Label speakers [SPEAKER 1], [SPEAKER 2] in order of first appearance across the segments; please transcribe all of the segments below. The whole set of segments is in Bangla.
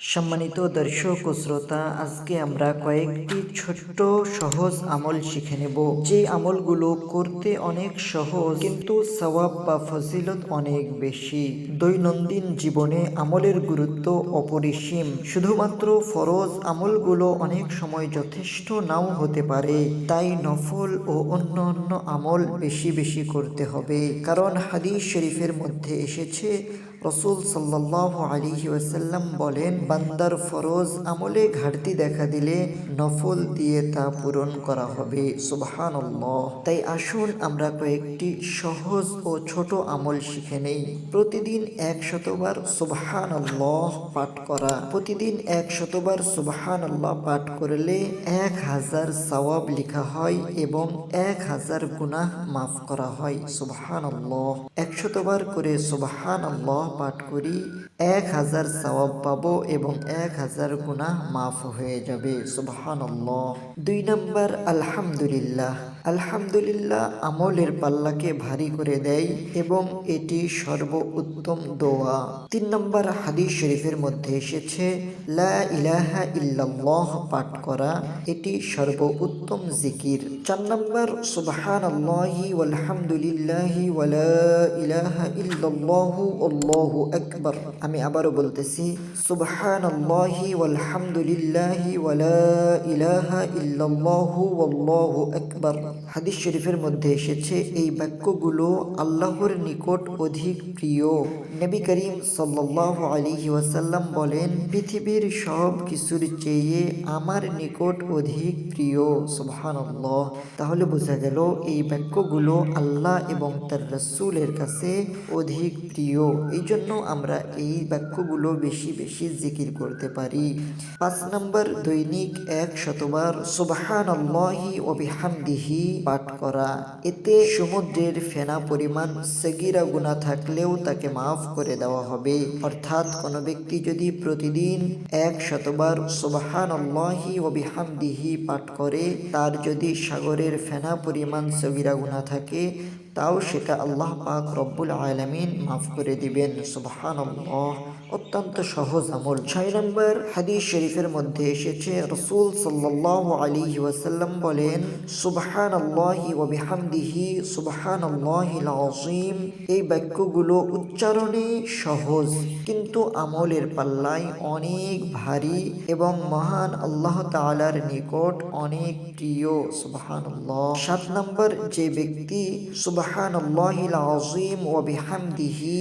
[SPEAKER 1] সম্মানিত দর্শক ও শ্রোতা, আজকে আমরা কয়েকটি ছোট্ট সহজ আমল শিখে নেব। যে আমলগুলো করতে অনেক সহজ, কিন্তু সওয়াব বা ফজিলত অনেক বেশি। দৈনন্দিন জীবনে আমলের গুরুত্ব অপরিসীম। শুধুমাত্র ফরজ আমলগুলো অনেক সময় যথেষ্ট নাও হতে পারে। তাই নফল ও অন্য অন্য আমল বেশি বেশি করতে হবে। কারণ হাদিস শরীফের মধ্যে এসেছে রসুল সাল্লাহ আলী ওয়াসাল্লাম বলেন, বান্দার ফরজ আমলে ঘাটতি দেখা দিলে নফল দিয়ে তা পূরণ করা হবে। সুবহান তাই আসুন আমরা কয়েকটি সহজ ও ছোট আমল শিখে নেই। প্রতিদিন এক শতবার সুবহান পাঠ করা, প্রতিদিন এক শতবার সুবহান আল্লাহ পাঠ করলে এক হাজার সওয়াব লেখা হয় এবং এক হাজার গুনাহ মাফ করা হয়। সুবহান এক শতবার করে সুবহান আল্লাহ পাঠ করি, এক হাজার সওয়াব পাবো এবং এক হাজার গুনাহ মাফ হয়ে যাবে। সুবহান দুই নম্বর, আলহামদুলিল্লাহ। আলহামদুলিল্লাহ আমলের পাল্লাকে ভারী করে দেয় এবং এটি সর্ব উত্তম দোয়া। তিন নম্বর, হাদিস শরীফের মধ্যে এসেছে, লা ইলাহা ইল্লাল্লাহ পাঠ করা, এটি সর্ব উত্তম জিকির। চার নম্বর সুবহান আল্লাহি ওয়ালহামদুলিল্লাহি ওয়ালা ইলাহা ইল্লাল্লাহু আল্লাহু আকবার আমি আবারও বলতেছি সুবহান আল্লাহি ওয়ালহামদুলিল্লাহি ওয়ালা ইলাহা ইল্লাল্লাহু আল্লাহু আকবার. হাদিস শরীফের মধ্যে এসেছে, এই বাক্যগুলো আল্লাহর নিকট অধিক প্রিয়। নবী করিম সাল্লাল্লাহু আলাইহি ওয়াসাল্লাম বলেন, পৃথিবীর সব কিছুর চেয়ে আমার নিকট অধিক প্রিয়। সুবহানাল্লাহ। তাহলে বোঝা গেল, এই বাক্যগুলো আল্লাহ এবং তার রসুলের কাছে অধিক প্রিয়। এই জন্য আমরা এই বাক্যগুলো বেশি বেশি জিকির করতে পারি। পাঁচ নম্বর, দৈনিক এক শতবার সুবহান আল্লাহি পাঠ করা। এতে সমুদ্রের ফেনা পরিমাণ সেগিরা গুণা থাকলেও তাকে মাফ করে দেওয়া হবে। অর্থাৎ কোনো ব্যক্তি যদি প্রতিদিন এক শতবার সুবহান আল্লাহি অবিহামদিহি পাঠ করে, তার যদি সাগরের ফেনা পরিমাণ সগিরা গুণা থাকে তাও সেটা আল্লাহ পাক রব্বুল আলমিন মাফ করে দিবেন। সুবহান অত্যন্ত সহজ আমল। ছয় নম্বর হাদিস শরীফের মধ্যে এসেছে, রসুল সাল্লাহ আলী ওয়াসাল্লাম বলেন সুবহান আল্লাহি ওবিহামদিহি সুবহান আল্লাহিল আজিম এই বাক্যগুলো উচ্চারণে সহজ, কিন্তু আমলের পাল্লায় অনেক ভারী এবং মহান আল্লাহ তালার নিকট অনেক প্রিয়। সুবহান সাত নম্বর যে ব্যক্তি সুবহান আল্লাহিল আজিম ও বিহামদিহি।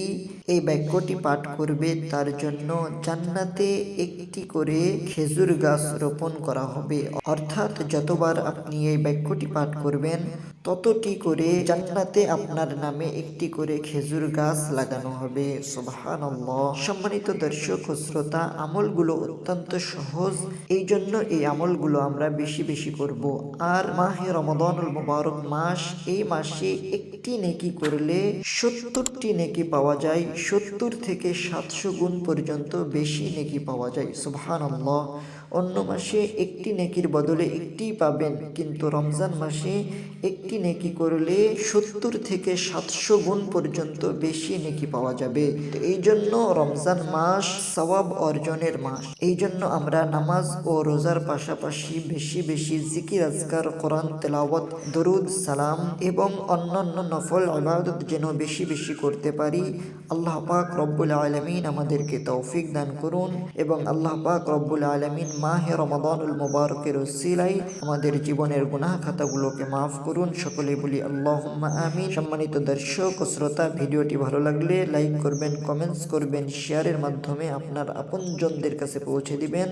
[SPEAKER 1] এই বাক্যটি পাঠ করবে, তার জন্য জান্নাতে একটি করে খেজুর গাছ রোপণ করা হবে। অর্থাৎ যতবার আপনি এই বাক্যটি পাঠ করবেন, ততটি করে জান্নাতে আপনার নামে একটি করে খেজুর গাছ লাগানো হবে। সুবহান সম্মানিত দর্শক শ্রোতা, আমলগুলো অত্যন্ত সহজ। এই জন্য এই আমলগুলো আমরা বেশি বেশি করব। আর মাহে রমদানুল মুবারক মাস, এই মাসে একটি নেকি করলে সত্তরটি নেকি পাওয়া যায়, সত্তর থেকে সাতশো গুণ পর্যন্ত বেশি নেকি পাওয়া যায়। সুবহান অন্য মাসে একটি নেকির বদলে একটি পাবেন, কিন্তু রমজান মাসে একটি নেকি করলে সত্তর থেকে সাতশো গুণ পর্যন্ত বেশি নেকি পাওয়া যাবে। তো এই জন্য রমজান মাস সওয়াব অর্জনের মাস। এই জন্য আমরা নামাজ ও রোজার পাশাপাশি বেশি বেশি জিকির, আজকার কোরআন তেলাওয়াত, দরুদ, সালাম এবং অন্যান্য নফল আবাদত যেন বেশি বেশি করতে পারি, আল্লাহ পাক রব্বুল আলমিন আমাদেরকে তৌফিক দান করুন এবং আল্লাহ পাক রব্বুল আলমিন মাহে রমাদানুল মুবারকের উসিলাই আমাদের জীবনের গুনাহ খাতাগুলোকে মাফ করুন। সকলে বলি আল্লাহ আমি সম্মানিত দর্শক ও শ্রোতা, ভিডিওটি ভালো লাগলে লাইক করবেন, কমেন্টস করবেন, শেয়ারের মাধ্যমে আপনার আপনজনদের কাছে পৌঁছে দিবেন।